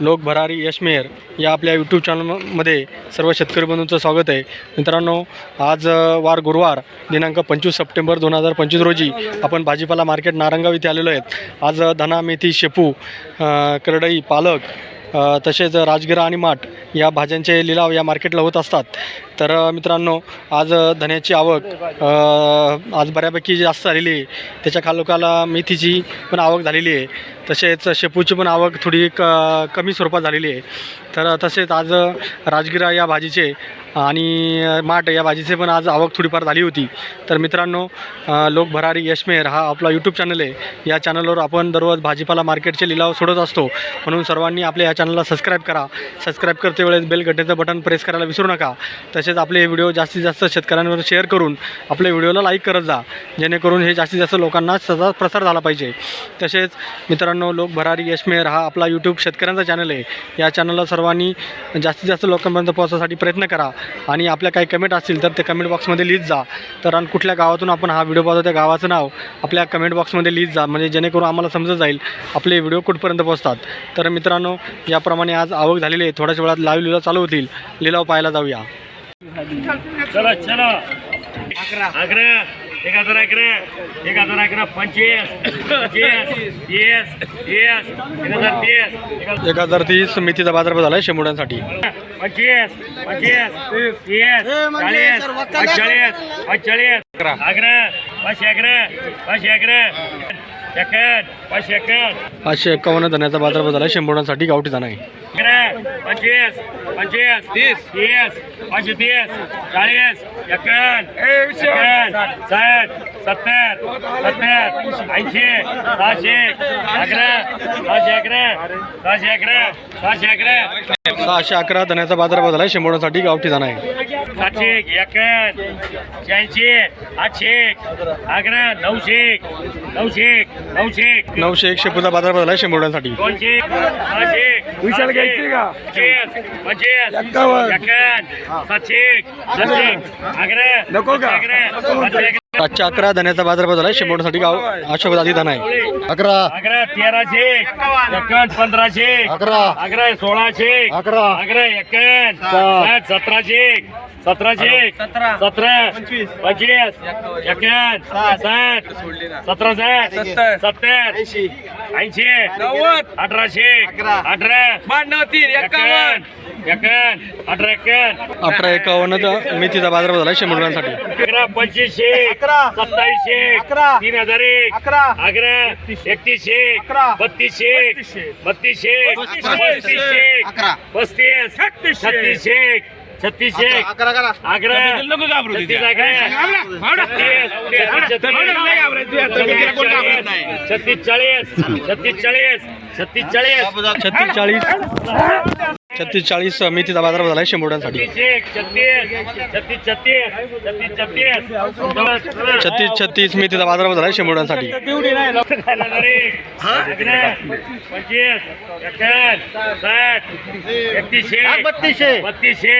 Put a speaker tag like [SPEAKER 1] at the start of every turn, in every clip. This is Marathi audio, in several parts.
[SPEAKER 1] लोक भरारी यशमेर या आपल्या यूट्यूब चॅनलमध्ये सर्व शेतकरी बंधूंचं स्वागत आहे. मित्रांनो आज वार गुरुवार दिनांक पंचवीस सप्टेंबर दोन हजार पंचवीस रोजी आपण भाजीपाला मार्केट नारंगाव इथे आलेलो आहेत. आज धना मेथी शेपू करडई पालक तसेच राजगिरा आणि माठ या भाज्यांचे लिलाव या मार्केटला होत असतात. तर मित्रांनो आज धन्याची आवक आज बऱ्यापैकी जास्त झालेली आहे त्याच्या खालोखाला मेथीची पण आवक झालेली आहे. तसेच शेपूची पण आवक थोडी क कमी स्वरूपात झालेली आहे. तर तसेच आज राजगिरा या भाजीचे आणि माठ या भाजीचे पण आज आवक थोडीफार झाली होती. तर मित्रांनो लोक भरारी यशमेर हा आपला यूट्यूब चॅनल आहे. या चॅनलवर आपण दररोज भाजीपाला मार्केटचे लिलाव सोडत असतो. म्हणून सर्वांनी आपल्या या चॅनलला सबस्क्राईब करा. सबस्क्राईब करते वेळेस बेल घटनेचं बटन प्रेस करायला विसरू नका. तसेच आपले व्हिडिओ जास्तीत जास्त शेतकऱ्यांवर शेअर करून आपल्या व्हिडिओला लाईक करत जा. जेणेकरून हे जास्तीत जास्त लोकांना सदा प्रसार झाला पाहिजे. तसेच मित्रांनो लोक भरारी यशमेर हा आपला यूट्यूब शेतकऱ्यांचा चॅनल आहे. या चॅनलला सर्वांनी जास्तीत जास्त लोकांपर्यंत पोहोचण्यासाठी प्रयत्न करा. आणि आपल्या काही कमेंट असतील तर ते कमेंट बॉक्समध्ये लिहित जा. तर आणि कुठल्या गावातून आपण हा व्हिडिओ पाहतो त्या गावाचं नाव आपल्या कमेंट बॉक्समध्ये लिहित जा. म्हणजे जेणेकरून आम्हाला समजत जाईल आपले व्हिडिओ कुठपर्यंत पोहोचतात. तर मित्रांनो याप्रमाणे आज आवक झालेली आहे. थोड्याच वेळात लाईव्ह लिलाव चालू होतील. लिलाव पाहायला जाऊया.
[SPEAKER 2] चला चला. अकरा एक हजार अकरा एक हजार अकरा पंचवीस तीस तीस एक हजार तीस. एक हजार
[SPEAKER 1] तीस मेथीचा बाजारभाव झाला आहे शेंबुड्यांसाठी.
[SPEAKER 2] पंचवीस पंचवीस तीस. चाळीस. पंचेचाळीस. पंचेचाळीस.
[SPEAKER 1] अकरा.
[SPEAKER 2] अकरा पाचशे अकरा पाचशे अकरा पाचशे
[SPEAKER 1] एकावन्न धन्याचा बाजारभाव झाला आहे शेंबुड्यांसाठी गावठी धना आहे.
[SPEAKER 2] अकरा पंचवीस पंचवीस तीस. तीस पाचशे तीस चाळीस साठ सत्तर सत्तर ऐंशी सहाशे अकरा सहाशे अकरा सहाशे अकरा सहाशे अकरा.
[SPEAKER 1] सहाशे अकरा धन्याचा बाजारभाव झाला आहे शेंबुड्यांसाठी गावठी धना आहे.
[SPEAKER 2] सातशे एकावन्न शहाऐंशी आठशे अकरा नऊशे नऊशे नऊशे
[SPEAKER 1] एकशे पुढचा बाजार बदलाय
[SPEAKER 2] शंभर रुपयांसाठी विशाल घ्यायची का? नको का? अकरा.
[SPEAKER 1] अकरा. धन्याचा बाजार बदलाय शंभर रुपयांसाठी गाव अशोक आधी धन आहे. अकरा.
[SPEAKER 2] अकरा तेराशे एक्कावन्न पंधराशे
[SPEAKER 1] अकरा.
[SPEAKER 2] अकरा सोळाशे
[SPEAKER 1] अकरा.
[SPEAKER 2] अकरा एक्कावन्न सतराशे सतराशे एक सतरा. पंचवीस. पंचवीस. एक्क्याण्णव साठ. सतरा सत्तर. सत्तर. ऐंशी. ऐंशी. नव्वद. अठराशे. अठरा. ब्याण्णव तीन. एक्कावन्न. एक्कावन्न अठरा एक्कावन्न
[SPEAKER 1] अठरा एकावन्न मेथीचा बाजार झाला शंभर रुपयांसाठी.
[SPEAKER 2] अकरा पंचवीसशे. अकरा. सत्तावीसशे. अकरा. तीन हजार एक. अकरा. अकरा एकतीसशे. अकरा. बत्तीसशे. बत्तीसशे. बत्तीसशे पस्तीस. छत्तीसशे. छत्तीसशे अकरा छत्तीस अकरा छत्तीस चाळीस छत्तीस चाळीस छत्तीस चाळीस
[SPEAKER 1] छत्तीस चाळीस छत्तीस चाळीस मेथीचा बाजार झाला आहे शेंबोड्यांसाठी.
[SPEAKER 2] छत्तीस छत्तीस
[SPEAKER 1] मेथीचा बाजार झाला आहे शेंबोड्यांसाठी
[SPEAKER 2] बत्तीसशे. बत्तीसशे.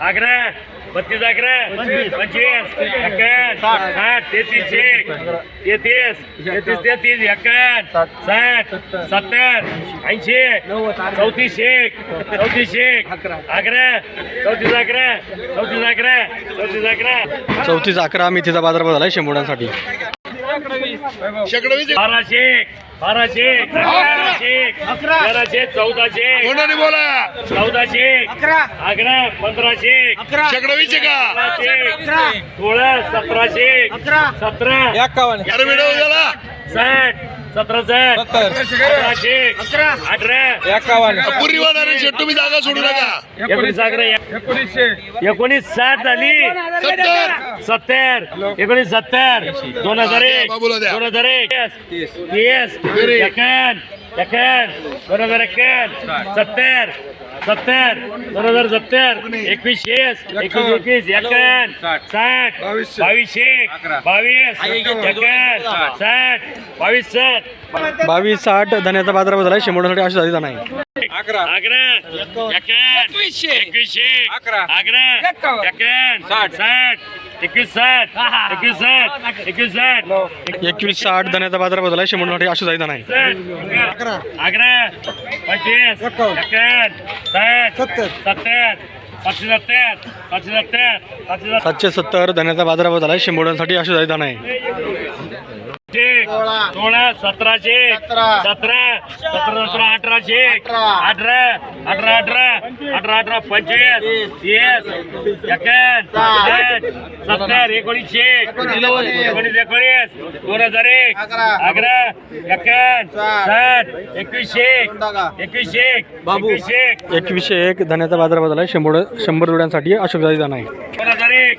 [SPEAKER 2] आग्रा बत्तीस अकरा पंचवीस एकावन्न साठ. तेहतीसशे तेहतीस तेहतीस तेहतीस एकावन्न. साठ. सत्तर ऐंशी चौतीसशे चौतीसशे अकरा. चौतीस अकरा चौतीस अकरा चौतीस अकरा.
[SPEAKER 1] चौतीस अकरा मेथीचा बाजारभाव झाला आहे शेंबुड्यांसाठी.
[SPEAKER 2] बाराशे बाराशे तेराशे तेराशे चौदाशे.
[SPEAKER 3] कोणाने बोला?
[SPEAKER 2] चौदाशे. अकरा. पंधराशे.
[SPEAKER 3] शेकडवीचे का?
[SPEAKER 2] सोळा सतराशे. सतरा.
[SPEAKER 3] व्हिडिओ झाला.
[SPEAKER 2] साठ.
[SPEAKER 3] तुम्ही जागा सोडू नका.
[SPEAKER 2] एकोणीस अकरा एकोणीस साठ झाली.
[SPEAKER 3] सत्तर.
[SPEAKER 2] सत्तर. एकोणीस सत्तर. दोन हजार एक. दोन हजार एक. तीस. एकावन्न. एकावन्न. दोन हजार एकावन्न. सत्तर. सत्तर दोन हजार सत्तर एकवीस एकवीस एकवीस एकावन्न साठ बावीसशे बावीस एकावन्न साठ बावीस साठ.
[SPEAKER 1] बावीस साठ धन्याचा बाजारभाव झाला आहे शेंबुड्यांसाठी अशी झाली धना आहे
[SPEAKER 2] अकरा एकावन्न एकवीसशे एकवीसशे अकरा अकरा एकावन्न साठ. साठ एकवीस साठ.
[SPEAKER 1] धन्याचा बाजार बदला शंभर
[SPEAKER 2] आठ अशी जायचा नाही. सातशे सत्तर.
[SPEAKER 1] धन्याचा बाजार बदला धान्याचा साठी झाला अशी जायचा नाही.
[SPEAKER 2] सोळा सतराशे सतरा सतरा सतरा अठराशे अठरा अठरा अठरा अठरा अठरा पंचवीस तीस सत्तर एकोणीसशे एकोणीस एकोणीस दोन हजार एक अकरा एकावन्न साठ एकवीसशे एकवीसशे एकवीसशे
[SPEAKER 1] एकवीसशे एक धन्याचा बाजार बदल आहे शंभर शंभर जोड्यांसाठी अशोक जायदा नाही
[SPEAKER 2] दोन हजार एक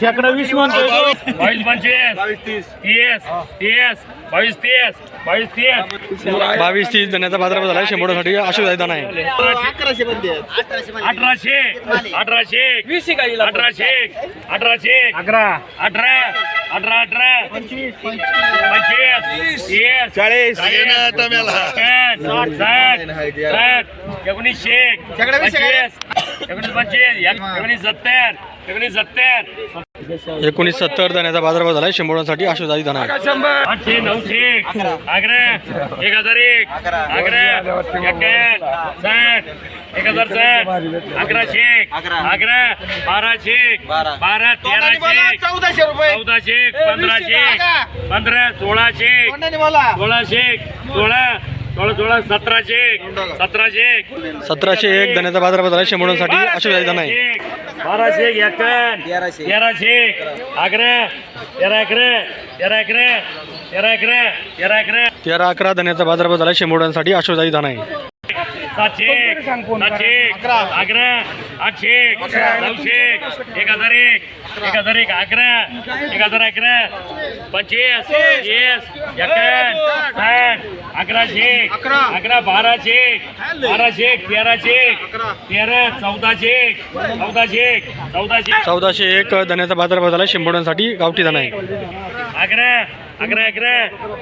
[SPEAKER 2] शेकडा वीस म्हणतो बावीस पंचवीस. तीस. तीस. बावीस तीस. बावीस तीस.
[SPEAKER 1] बावीस तीस जणांचा बाजारा झाला शंभरसाठी अशी आहे अकराशे
[SPEAKER 2] अठराशे अठराशे वीस अठराशे अठराशे अकरा. अठरा. अठरा अठरा. पंचवीस. पंचवीस. तीस.
[SPEAKER 3] चाळीस.
[SPEAKER 2] साठ साठ साठ. एकोणीसशे पंचवीस. एकोणीस पंचवीस. एकोणीस सत्तर. एकोणीस सत्तर
[SPEAKER 1] एकोणीस सत्तर धन्याचा बाजार बदल आहे शंभरांसाठी अशोक जायदा नाही
[SPEAKER 2] आठशे नऊशे अकरा एक हजार एक अकरा एकावन्न साठ एक हजार साठ अकराशे अकरा बाराशे बारा तेराशे
[SPEAKER 3] चौदाशे रुपये.
[SPEAKER 2] चौदाशे पंधराशे पंधरा सोळाशे सोळाशे सोळा सतराशे एक धन्याचा एक.
[SPEAKER 1] सतराशे एक धान्याचा बाजार बाजार शेमोडांसाठी असे जायचा नाही.
[SPEAKER 2] बाराशे एक तेराशे एक. अकरा तेरा अकरा तेरा अकरा तेरा अकरा तेरा अकरा
[SPEAKER 1] तेरा अकरा धन्याचा बाजार बाजार शेमोडांसाठी असे धान आहे
[SPEAKER 2] सातशे सातशे अकरा अकरा आठशे नऊशे एक हजार एक एक हजार एक अकरा एक हजार अकरा पंचवीस तीस एकावन्न साठ. अकराशे अकरा. बाराशे बाराशे तेराशे तेरा चौदाशे चौदाशे चौदाशे
[SPEAKER 1] चौदाशे एक धन्याचा बाजार बदल आहे शंभरांसाठी गावठी धन आहे.
[SPEAKER 2] अकरा अकरा अकरा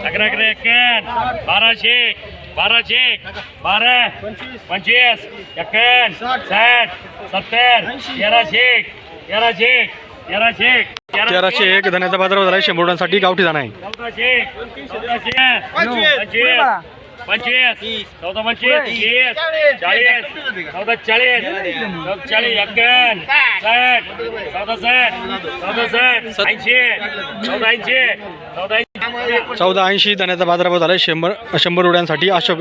[SPEAKER 2] अकरा अकरा एकावन्न बाराशे बाराशे बारा पंचवीस एकावन्न साठ सत्तर तेराशे तेराशे तेराशे
[SPEAKER 1] तेराशे एक धन्याचा बाजार बदल आहे शंभरांसाठी गावठी धन आहे.
[SPEAKER 2] चौदाशे पंचवीस. पंचवीस चौदा पंचवीस तीस चाळीस. चौदा चाळीस चौदा चाळीस एकावन्न साठ चौदा साठ चौदा साठ ऐंशी चौदा ऐंशी चौदा ऐंशी.
[SPEAKER 1] चौदा ऐंशी धन्याचा बाजार बदल आहे शंभर शंभर उड्यांसाठी अशोक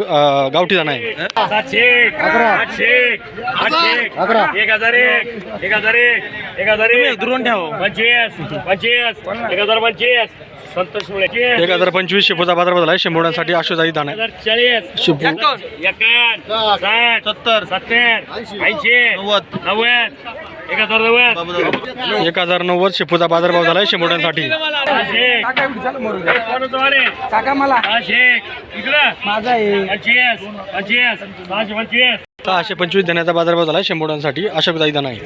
[SPEAKER 1] गावठी धन आहे.
[SPEAKER 2] सातशे आठशे आठशे एक हजार एक एक हजार एक एक हजार एक. दुरून ठेव. पंचवीस पंचवीस एक हजार पंचवीस. संतोष मुळे.
[SPEAKER 1] एक हजार पंचवीस शिपूचा बाजार बदलाय आहे
[SPEAKER 2] आशुदायी दाणे. सत्तर. सत्तर. ऐंशी. नव्वद. नव्वद. एक हजार नव्वद.
[SPEAKER 1] एक बाजार भाव
[SPEAKER 4] शिपूचा बाजारभाव
[SPEAKER 2] झालाय शिंबवण्यासाठी
[SPEAKER 4] माझा
[SPEAKER 2] सहाशे पंचवीस
[SPEAKER 1] देण्याचा बाजारभाव झाला शंभरांसाठी अशा विधाई दाना आहे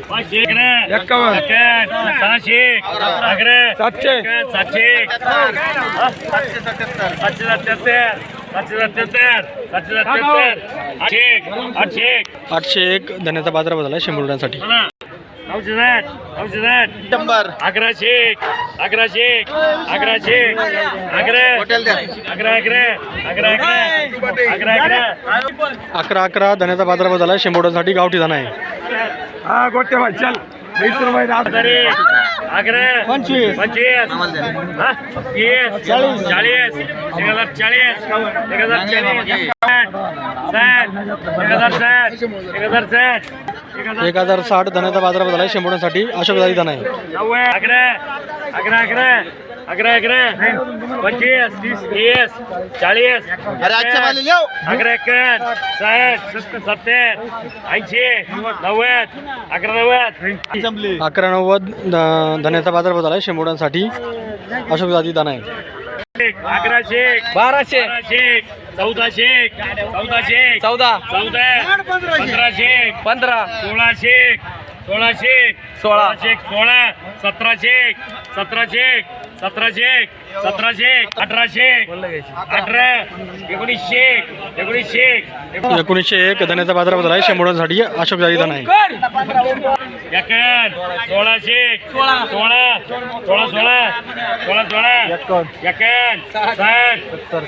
[SPEAKER 2] आठशे
[SPEAKER 1] एक. धन्याचा बाजारभाव झाला शंभरांसाठी
[SPEAKER 2] शंभर आग्रा शेख आग्रा शेख
[SPEAKER 3] आग्रा
[SPEAKER 2] शेख आग्रा आग्रा आग्रा आग्रा अकरा अकरा अकरा अकरा.
[SPEAKER 1] धन्याचा बाजारभाव झाला. शेंबोड्यासाठी गावठी धन आहे.
[SPEAKER 4] हा गोटे भाई चल.
[SPEAKER 2] आग्रा पंचवीस. पंचवीस. चाळीस. चाळीस. एक हजार चाळीस. एक हजार चाळीस. एक हजार साठ. एक हजार साठ. एक हजार
[SPEAKER 1] साठ धनाचा बाजार बदल आहे शेंबोण्यासाठी अशोक दादी धन आहे
[SPEAKER 2] अकरा तीस चाळीस. अकरा नव्वद. अकरा
[SPEAKER 1] अकरा नव्वद धन्याचा बाजार बदल आहे शेंबोड्यांसाठी. अशोक जाती दाना आहे
[SPEAKER 2] अकराशे
[SPEAKER 4] बाराशे
[SPEAKER 2] चौदाशे चौदाशे एक
[SPEAKER 5] चौदा.
[SPEAKER 2] चौदा. पंधराशे. एक
[SPEAKER 5] पंधरा.
[SPEAKER 2] सोळाशे एक सोळाशे. सोळाशे एक सोळा. सतराशे एक सतराशे एक सतराशे एक सतराशे एक अठराशे एक अठरा एकोणीसशे एक एकोणीसशे एक.
[SPEAKER 1] एकोणीसशे एक धन्याचा बाजारभाव झाला. आहे शंभरसाठी अशोक जाई धन आहे
[SPEAKER 2] सोळाशे एक सोळा सोळा सोळा सोळा सोळा सोळा. एकावन्न साठ सत्तर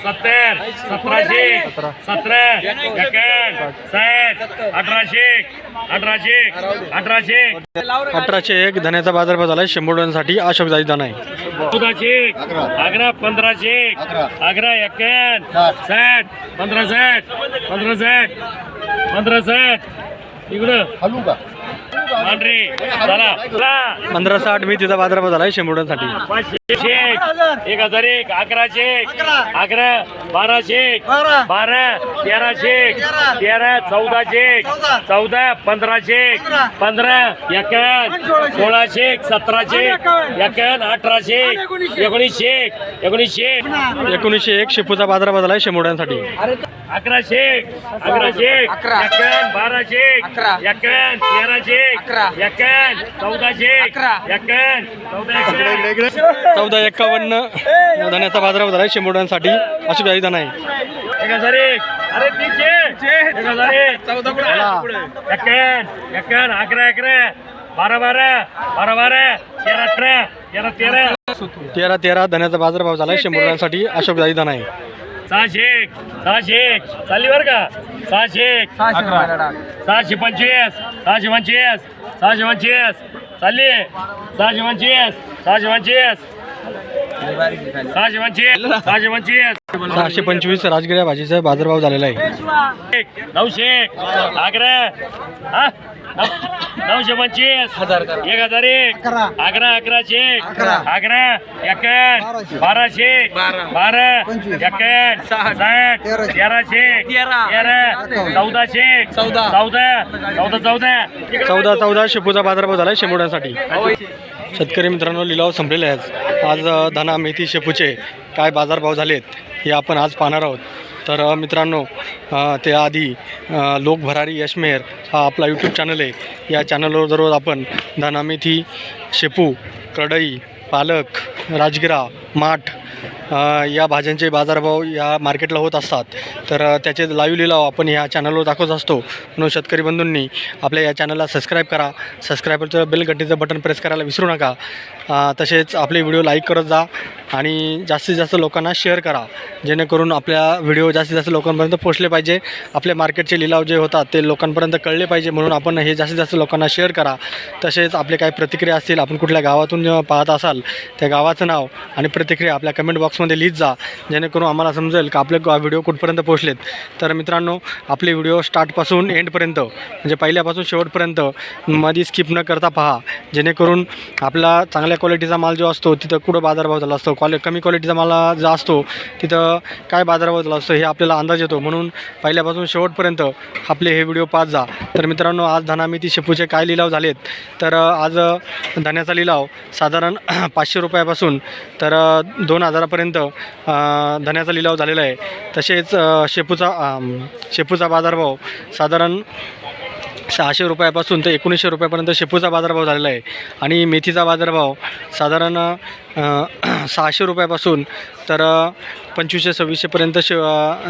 [SPEAKER 2] सतराशे सतरा. एकावन्न साठ अठराशे अठराशे अठराशे
[SPEAKER 1] अठराशे एक धन्याचा बाजारभाव झाला. आहे शंभरसाठी अशोक जाई धन आहे
[SPEAKER 2] चौदाशे अकरा. पंधराशे अकरा. एकावन्न साठ. पंधरा साठ पंधरा साठ पंधरा साठ. इकडं. चला चला
[SPEAKER 1] पंधरा साठ मी तिचा बाजारभाव झाला आहे शंभरसाठी
[SPEAKER 2] एक एक हजार एक अकराशे एक अकरा. बाराशे एक बारा. तेराशे एक तेरा. चौदाशे एक चौदा. पंधराशे एक पंधरा. एकावन्न सोळाशे एक सतराशे एक एकावन्न अठराशे एक एकोणीसशे. एक एकोणीसशे एक.
[SPEAKER 1] एकोणीसशे एक शेपूचा बाजारभाव झाला आहे शंभरसाठी
[SPEAKER 2] अकराशे एक अकराशे एक एकावन्न बाराशे एक एकावन्न तेराशे चौदा
[SPEAKER 1] एक्कावन्न धन्याचा बाजारभाव झाला आहे शंभरसाठी अशोक जाई धन आहे
[SPEAKER 2] चौदा अकरा अकरा बारा बारा. बारा बारा. तेरा अठरा तेरा तेरा.
[SPEAKER 1] तेरा तेरा. धन्याचा बाजारभाव झाला आहे शंभरसाठी अशोक जाई धन आहे
[SPEAKER 2] सहाशे एक. सहाशे एक. चालली बरं का? सहाशे एक. सहाशे पंचवीस. सहाशे पंचवीस सहाशे पंचवीस चालली. सहाशे पंचवीस सहाशे पंचवीस सहाशे पंचवीस
[SPEAKER 1] राजगिऱ्या भाजीचा बाजारभाव झालेला आहे.
[SPEAKER 2] नऊशे एक. अकरा? नऊ- नऊशे पंचवीस एक हजार एक. अकरा. अकराशे एक अकरा. एकावन्न बाराशे. बारा. एकावन्न साठ. तेराशे तेरा चौदाशे चौदा. चौदा चौदा. चौदा.
[SPEAKER 1] चौदा चौदा. शेपूचा बाजारभाव झाला आहे शेतकरी मित्रांनो लिलाव संपलेले आहेत. आज अ, धना मेथी शेपूचे काय बाजारभाव झालेत हे आपण आज पाहणार आहोत. तर मित्रांनो ते त्याआधी लोकभरारी लोक भरारी यशमेर हा आपला यूट्यूब चॅनल आहे. या चॅनलवर दररोज आपण धनामेथी शेपू कढई पालक राजगिरा माठ या भाज्यांचे बाजारभाव या मार्केटला होत असतात. तर त्याचे लाईव्ह लिलाव आपण या चॅनलवर दाखवत असतो. म्हणून शेतकरी बंधूंनी आपल्या या चॅनलला सबस्क्राईब करा. सबस्क्राईबरचं बेल घंटीचं बटन प्रेस करायला विसरू नका. तसेच आपले व्हिडिओ लाईक करत जा आणि जास्तीत जास्त लोकांना शेअर करा. जेणेकरून आपल्या व्हिडिओ जास्तीत जास्त लोकांपर्यंत पोचले पाहिजे. आपले मार्केटचे लिलाव जे होतात ते लोकांपर्यंत कळले पाहिजे. म्हणून आपण हे जास्तीत जास्त लोकांना शेअर करा. तसेच आपले काही प्रतिक्रिया असतील आपण कुठल्या गावातून जेव्हा पाहत असाल त्या गावाचं नाव आणि प्रतिक्रिया आपल्या कमेंट बॉक्समध्ये लिहित जा. जेणेकरून आम्हाला समजेल का आपले व्हिडिओ कुठपर्यंत पोहोचलेत. तर मित्रांनो आपले व्हिडिओ स्टार्टपासून एंडपर्यंत म्हणजे पहिल्यापासून शेवटपर्यंत मध्ये स्किप न करता पहा. जेणेकरून आपला चांगल्या क्वालिटीचा माल जो असतो तिथं कुठं बाजारभाव झाला असतो क्वालि कमी क्वालिटीचा माल जो असतो तिथं काय बाजारभाव झाला असतो हे आपल्याला अंदाज येतो. म्हणून पहिल्यापासून शेवटपर्यंत आपले हे व्हिडिओ पाहत जा. तर मित्रांनो आज धनामिती शेपूचे काय लिलाव झालेत? तर आज धन्याचा लिलाव साधारण पाचशे रुपयापासून तर दोन हजारापर्यंत धन्याचा लिलाव झालेला आहे. तसेच शेपूचा शेपूचा बाजारभाव साधारण सहाशे रुपयापासून ते एकोणीसशे रुपयापर्यंत शेपूचा बाजारभाव झालेला आहे. आणि मेथीचा बाजारभाव साधारण सहाशे रुपयापासून तर पंचवीसशे सव्वीसशेपर्यंत शे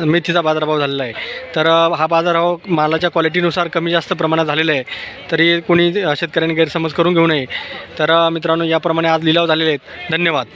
[SPEAKER 1] मेथीचा बाजारभाव झालेला आहे. तर हा बाजारभाव मालाच्या क्वालिटीनुसार कमी जास्त प्रमाणात झालेला आहे. तरी कोणी शेतकऱ्यांनी गैरसमज करून घेऊ नये. तर मित्रांनो याप्रमाणे आज लिलाव झालेले आहेत. धन्यवाद.